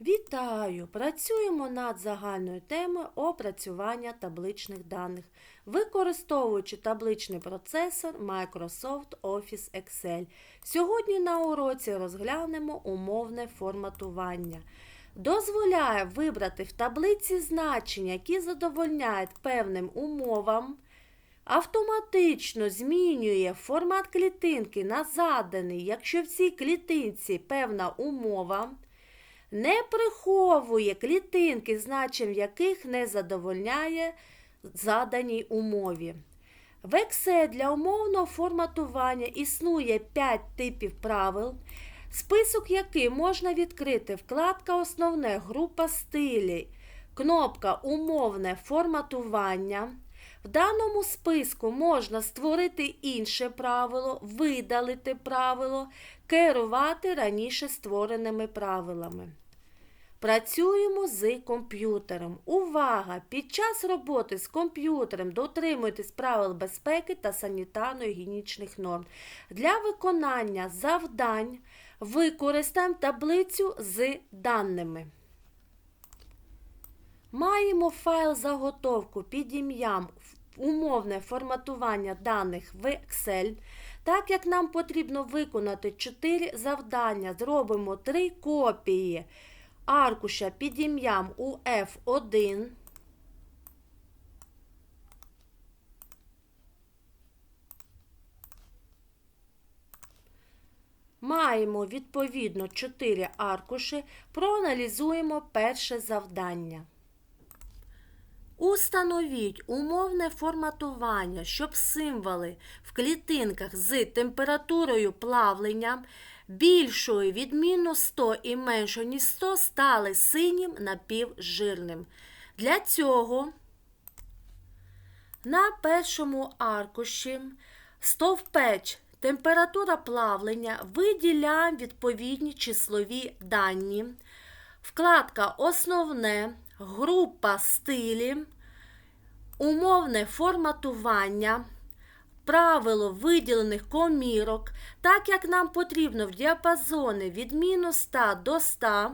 Вітаю! Працюємо над загальною темою опрацювання табличних даних, використовуючи табличний процесор Microsoft Office Excel. Сьогодні на уроці розглянемо умовне форматування. Дозволяє вибрати в таблиці значення, які задовольняють певним умовам. Автоматично змінює формат клітинки на заданий, якщо в цій клітинці певна умова не приховує клітинки, значень яких не задовольняє заданій умові. В Excel для умовного форматування існує 5 типів правил, список яких можна відкрити вкладка Основне група стилі, кнопка Умовне форматування. В даному списку можна створити інше правило, видалити правило, керувати раніше створеними правилами. Працюємо з комп'ютером. Увага! Під час роботи з комп'ютером дотримуйтесь правил безпеки та санітарно-гігієнічних норм. Для виконання завдань використаємо таблицю з даними. Маємо файл заготовку під ім'ям умовне форматування даних в Excel. Так як нам потрібно виконати 4 завдання, зробимо 3 копії аркуша під ім'ям UF1. Маємо відповідно 4 аркуші, проаналізуємо перше завдання. Установіть умовне форматування, щоб символи в клітинках з температурою плавлення більшою від мінус 100 і меншою ніж 100 стали синім напівжирним. Для цього на першому аркуші стовпеч температура плавлення виділяємо відповідні числові дані. Вкладка Основне група стилі, умовне форматування, правило виділених комірок, так як нам потрібно в діапазони від мінус 100 до 100,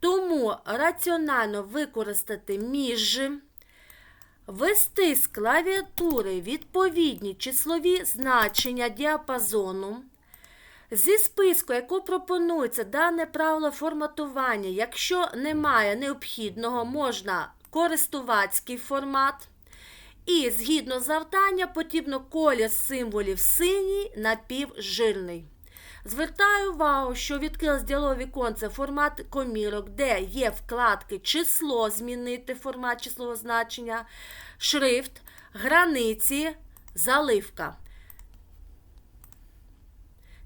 тому раціонально використати між, ввести з клавіатури відповідні числові значення діапазону. Зі списку, яку пропонується дане правило форматування, якщо немає необхідного, можна користувацький формат. І згідно завдання, потрібно колір символів синій напівжирний. Звертаю увагу, що відкрилось діалогове віконце формат комірок, де є вкладки число, змінити формат числового значення, шрифт, границі, заливка.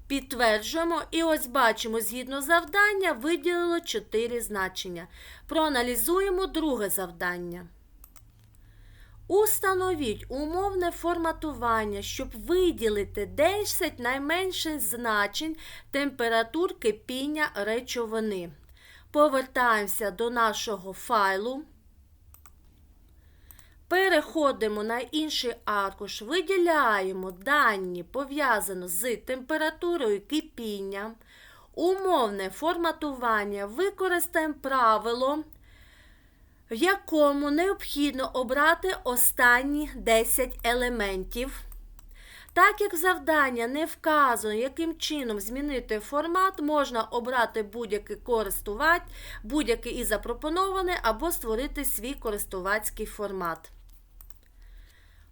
Підтверджуємо і ось бачимо, згідно завдання, виділило 4 значення. Проаналізуємо друге завдання. Установіть умовне форматування, щоб виділити 10 найменших значень температур кипіння речовини. Повертаємося до нашого файлу. Переходимо на інший аркуш, виділяємо дані пов'язані з температурою кипіння, умовне форматування, використаємо правило, в якому необхідно обрати останні 10 елементів. Так як завдання не вказано, яким чином змінити формат, можна обрати будь-який користувач, будь-який і запропонований, або створити свій користувацький формат.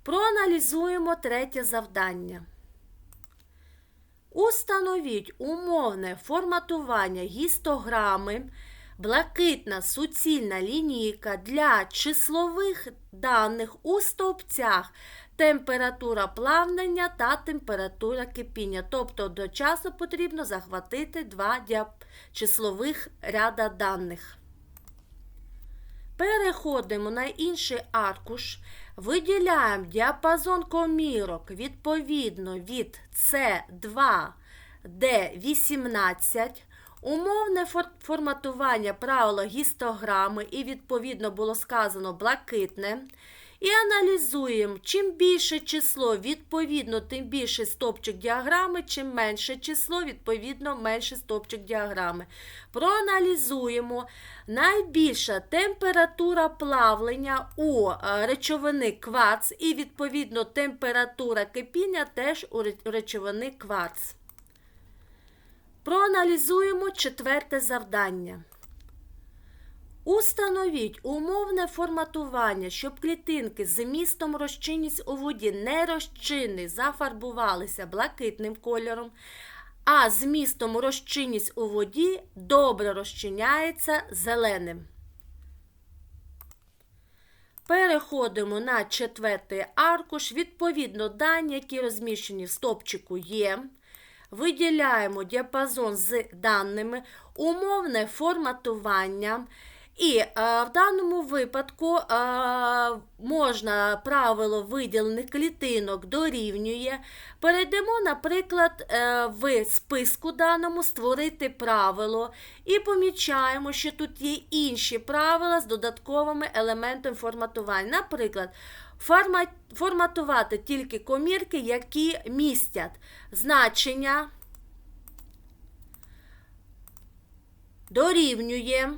Проаналізуємо третє завдання. Установіть умовне форматування гістограми, блакитна суцільна лінійка для числових даних у стовпцях температура плавлення та температура кипіння. Тобто одночасно потрібно захватити два числових ряда даних. Переходимо на інший аркуш, виділяємо діапазон комірок відповідно від С2 Д18, умовне форматування правила гістограми, і, відповідно, було сказано блакитне. І аналізуємо, чим більше число, відповідно, тим більше стопчик діаграми, чим менше число, відповідно, менше стопчик діаграми. Проаналізуємо найбільша температура плавлення у е, речовини кварц і, відповідно, температура кипіння теж у речовини кварц. Проаналізуємо четверте завдання. Установіть умовне форматування, щоб клітинки з змістом розчинність у воді не розчинний зафарбувалися блакитним кольором, а змістом розчинність у воді добре розчиняється зеленим. Переходимо на четвертий аркуш. Відповідно, дані, які розміщені в стопчику є. Виділяємо діапазон з даними, умовне форматування. І е, в даному випадку е, можна правило виділених клітинок дорівнює. Перейдемо, наприклад, е, в списку даному створити правило і помічаємо, що тут є інші правила з додатковими елементами форматування. Наприклад, форма- форматувати тільки комірки, які містять значення дорівнює.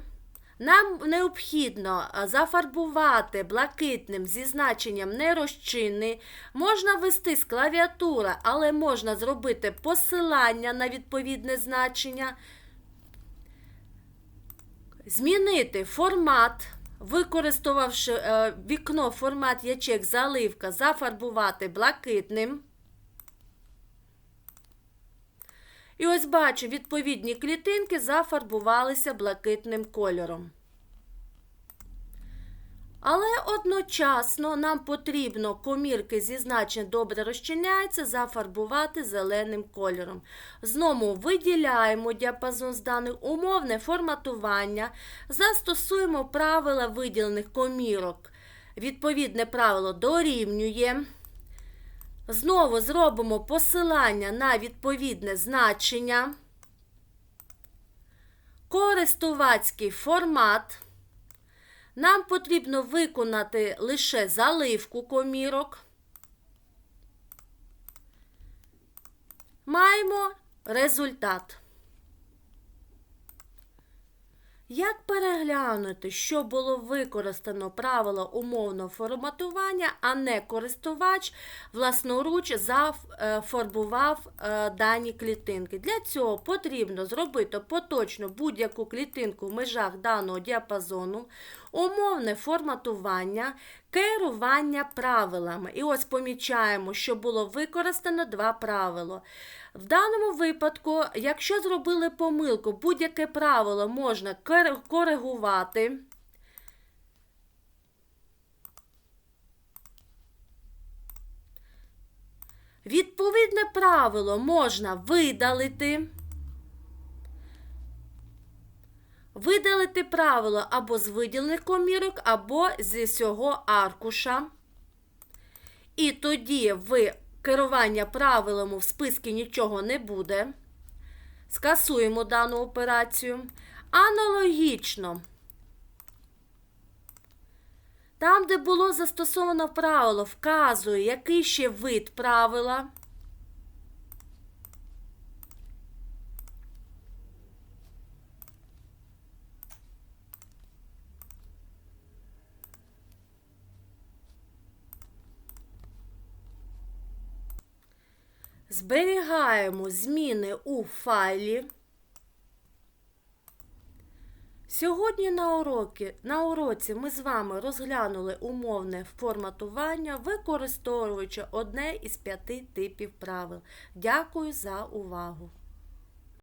Нам необхідно зафарбувати блакитним зі значенням нерозчинний. Можна ввести з клавіатури, але можна зробити посилання на відповідне значення. Змінити формат, використовувавши е, вікно формат ячек заливка, зафарбувати блакитним. І ось бачу, відповідні клітинки зафарбувалися блакитним кольором. Але одночасно нам потрібно комірки зі значень добре розчиняється зафарбувати зеленим кольором. Знову виділяємо діапазон з даних умовне форматування, застосуємо правила виділених комірок. Відповідне правило дорівнює. Знову зробимо посилання на відповідне значення. Користувацький формат. Нам потрібно виконати лише заливку комірок. Маємо результат. Як переглянути, що було використано правило умовного форматування, а не користувач власноруч зафарбував е, дані клітинки? Для цього потрібно зробити поточно будь-яку клітинку в межах даного діапазону, умовне форматування, керування правилами. І ось помічаємо, що було використано два правила. В даному випадку, якщо зробили помилку, будь-яке правило можна коригувати. Відповідне правило можна видалити. Видалити правило або з виділених комірок, або зі всього аркуша. І тоді в керування правилами в списку нічого не буде. Скасуємо дану операцію. Аналогічно. Там, де було застосовано правило, вказує, який ще вид правила. Зберігаємо зміни у файлі. Сьогодні на, уроки, на уроці ми з вами розглянули умовне форматування, використовуючи одне із п'яти типів правил. Дякую за увагу!